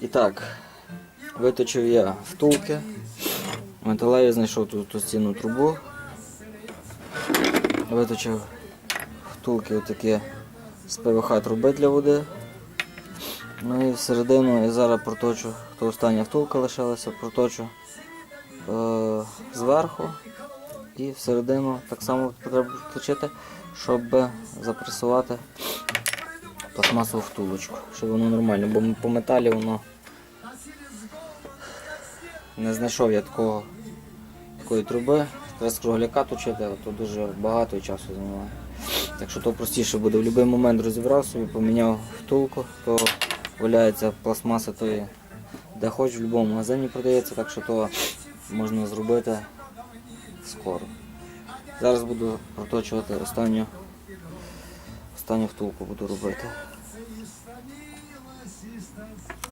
І так, виточив я втулки. Металеві знайшов тут ту стінну трубу. Виточив втулки отакі з ПВХ труби для води. Ну і всередину я зараз проточу, то остання втулка лишилася, проточу е, зверху і всередину так само треба проточити, щоб запресувати пластмасову втулочку, щоб воно нормально, бо по металі воно не знайшов я такого, такої труби. Треба з кругляка точити, то дуже багато часу займає. Так що то простіше буде. В будь-який момент розібрав собі, поміняв втулку, то валяється пластмаса тої, де хоч в будь-якому магазині продається, так що то можна зробити скоро. Зараз буду проточувати останню, останню втулку буду робити.